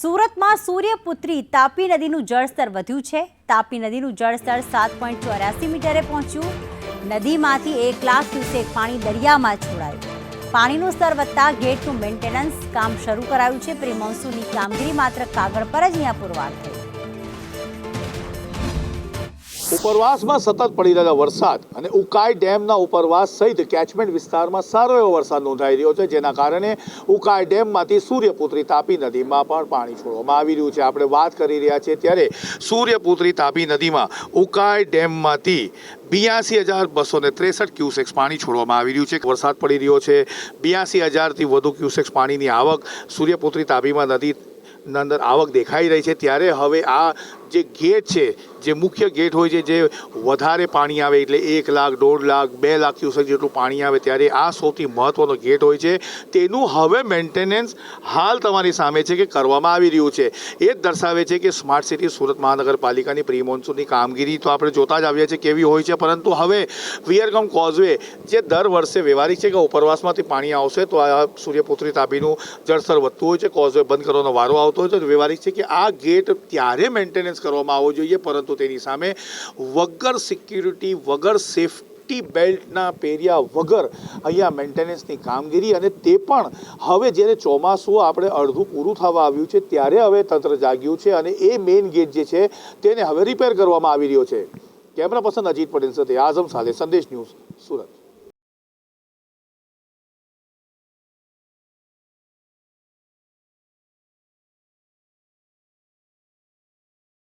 સુરતમાં સૂર્યપુત્રી તાપી નદીનું જળસ્તર વધ્યું છે. તાપી નદીનું જળસ્તર સાત પોઈન્ટ ચોર્યાસી મીટરે પહોંચ્યું. નદીમાંથી એક લાખ ક્યુસેક પાણી દરિયામાં છોડાયું. પાણીનું સ્તર વધતા ગેટનું મેન્ટેનન્સ કામ શરૂ કરાયું છે. પ્રી કામગીરી માત્ર કાગળ પર જ અહીંયા પુરવાર થઈ. ઉપરવાસમાં સતત પડી રહેલા વરસાદ અને ઉકાઈ ડેમના ઉપરવાસ સહિત કેચમેન્ટ વિસ્તારમાં સારો એવો વરસાદ નોંધાઈ રહ્યો છે, જેના કારણે ઉકાઈ ડેમમાંથી સૂર્યપુત્રી તાપી નદીમાં પણ પાણી છોડવામાં આવી રહ્યું છે. આપણે વાત કરી રહ્યા છીએ ત્યારે સૂર્યપુત્રી તાપી નદીમાં ઉકાઈ ડેમમાંથી બિયાસી હજાર બસો ને ત્રેસઠ ક્યુસેક્સ પાણી છોડવામાં આવી રહ્યું છે. વરસાદ પડી રહ્યો છે. બિયાસી હજારથી વધુ ક્યુસેક્સ પાણીની આવક સૂર્યપુત્રી તાપીમાં નદી અંદર આવક દેખાઈ રહી છે. ત્યારે હવે આ જે ગેટ છે, જે મુખ્ય ગેટ હોય છે, જે વધારે પાણી આવે એટલે એક લાખ, દોઢ લાખ, બે લાખ ક્યુસેક જેટલું પાણી આવે ત્યારે આ સૌથી મહત્ત્વનો ગેટ હોય છે. તેનું હવે મેન્ટેનન્સ હાલ તમારી સામે છે કે કરવામાં આવી રહ્યું છે. એ જ દર્શાવે છે કે સ્માર્ટ સિટી સુરત મહાનગરપાલિકાની પ્રી મોન્સૂનની કામગીરી તો આપણે જોતા જ આવીએ છીએ કેવી હોય છે. પરંતુ હવે વિયરકમ કોઝવે જે દર વર્ષે વ્યવહારિક છે કે ઉપરવાસમાંથી પાણી આવશે તો આ સૂર્યપુત્રી તાપીનું જળસ્તર વધતું હોય છે કોઝવે બંધ કરવાનો વારો આવતો હોય તો વ્યવહારિક છે કે આ ગેટ ત્યારે મેન્ટેનન્સ કરવામાં આવવો જોઈએ, પરંતુ તેની સામે વગર સિક્યુરિટી, વગર સેફટી બેલ્ટના પેરિયા વગર અહીંયા મેન્ટેનન્સની કામગીરી અને તે પણ હવે જ્યારે ચોમાસું આપણે અડધું પૂરું થવા આવ્યું છે, ત્યારે હવે તંત્ર જાગ્યું છે અને એ મેઇન ગેટ જે છે તેને હવે રિપેર કરવામાં આવી રહ્યો છે. કેમેરા પર્સન અજીત પટેલ સાથે આઝમ સાલે સંદેશ ન્યૂઝ સુરત.